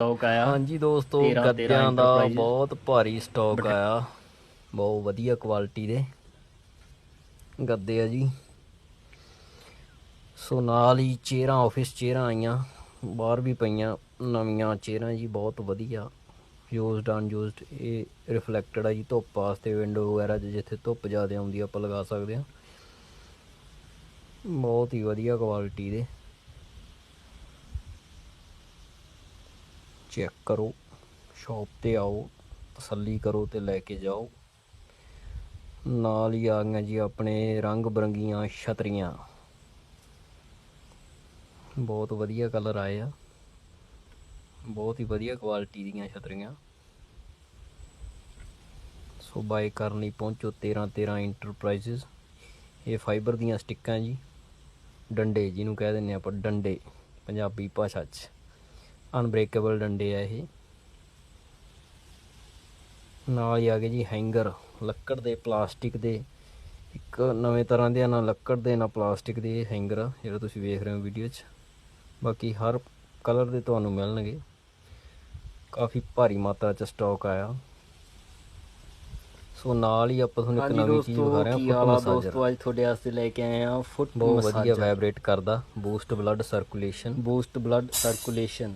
Stock ਆਇਆ। ਹਾਂਜੀ ਦੋਸਤੋ 13 ਗੱਦਿਆਂ ਦਾ। ਬਹੁਤ ਭਾਰੀ ਸਟਾਕ ਆਇਆ। ਬਹੁਤ ਵਧੀਆ ਕੁਆਲਿਟੀ ਦੇ। ਗੱਦੇ ਆ ਜੀ। ਸੋ ਨਾਲ ਹੀ ਚੇਅਰਾਂ ਆਫਿਸ ਚੇਅਰਾਂ ਆਈਆਂ। ਬਾਹਰ ਵੀ ਪਈਆਂ ਨਵੀਆਂ ਚੇਅਰਾਂ ਜੀ ਬਹੁਤ ਵਧੀਆ। ਯੂਜ਼ਡ ਅਨਯੂਜ਼ਡ ਇਹ ਰਿਫਲੈਕਟਡ ਆ ਜੀ ਧੁੱਪ ਵਾਸਤੇ ਵਿੰਡੋ ਵਗੈਰਾ 'ਚ ਜਿੱਥੇ ਧੁੱਪ ਜ਼ਿਆਦਾ ਆਉਂਦੀ ਆ ਆਪਾਂ ਲਗਾ ਸਕਦੇ ਆ। ਬਹੁਤ ਹੀ ਵਧੀਆ ਕੁਆਲਿਟੀ ਦੇ। ਚੈੱਕ ਕਰੋ, ਸ਼ਾਪ ਤੇ ਆਓ, ਤਸੱਲੀ ਕਰੋ ਤੇ ਲੈ ਕੇ ਜਾਓ। ਨਾਲ ਹੀ ਆ ਗਈਆਂ ਜੀ ਆਪਣੇ ਰੰਗ ਬਰੰਗੀਆਂ ਛਤਰੀਆਂ। ਬਹੁਤ ਵਧੀਆ ਕਲਰ ਆਏ ਆ। ਬਹੁਤ ਹੀ ਵਧੀਆ ਕੁਆਲਿਟੀ ਦੀਆਂ ਛਤਰੀਆਂ। ਸੋ ਬਾਈ ਕਰਨ ਲਈ ਪਹੁੰਚੋ 13 13 ਇੰਟਰਪ੍ਰਾਈਜ਼ਸ ਇਹ ਫਾਈਬਰ ਦੀਆਂ ਸਟਿੱਕਾਂ ਜੀ। ਡੰਡੇ ਜਿਹਨੂੰ ਕਹਿ ਦਿੰਦੇ ਆਪਾਂ, ਡੰਡੇ, ਪੰਜਾਬੀ ਭਾਸ਼ਾ 'ਚ। ਅਨਬ੍ਰੇਕੇਬਲ ਡੰਡੇ ਆ ਇਹ। ਨਾਲ ਹੀ ਆ ਗਏ ਜੀ ਹੈਂਗਰ ਲੱਕੜ ਦੇ ਪਲਾਸਟਿਕ ਦੇ। ਇੱਕ ਨਵੇਂ ਤਰ੍ਹਾਂ ਦੇ ਨਾ ਲੱਕੜ ਦੇ ਨਾ ਪਲਾਸਟਿਕ ਦੇ ਹੈਂਗਰ ਆ ਜਿਹੜਾ ਤੁਸੀਂ ਵੇਖ ਰਹੇ ਹੋ ਵੀਡੀਓ 'ਚ। ਬਾਕੀ ਹਰ ਕਲਰ ਦੇ ਤੁਹਾਨੂੰ ਮਿਲਣਗੇ। ਕਾਫੀ ਭਾਰੀ ਮਾਤਰਾ 'ਚ ਸਟਾਕ ਆਇਆ। ਸੋ ਨਾਲ ਹੀ ਆਪਾਂ ਤੁਹਾਨੂੰ ਇੱਕ ਨਵੀਂ ਚੀਜ਼ ਦਿਖਾ ਰਹੇ ਹਾਂ ਫੁੱਟ ਮਸਾਜਰ ਦੋਸਤੋ? ਅੱਜ ਤੁਹਾਡੇ ਵਾਸਤੇ ਲੈ ਕੇ ਆਏ ਆ ਫੁੱਟ ਬਹੁਤ ਵਧੀਆ ਮਸਾਜਰ ਵਾਈਬ੍ਰੇਟ ਕਰਦਾ boost blood circulation boost blood circulation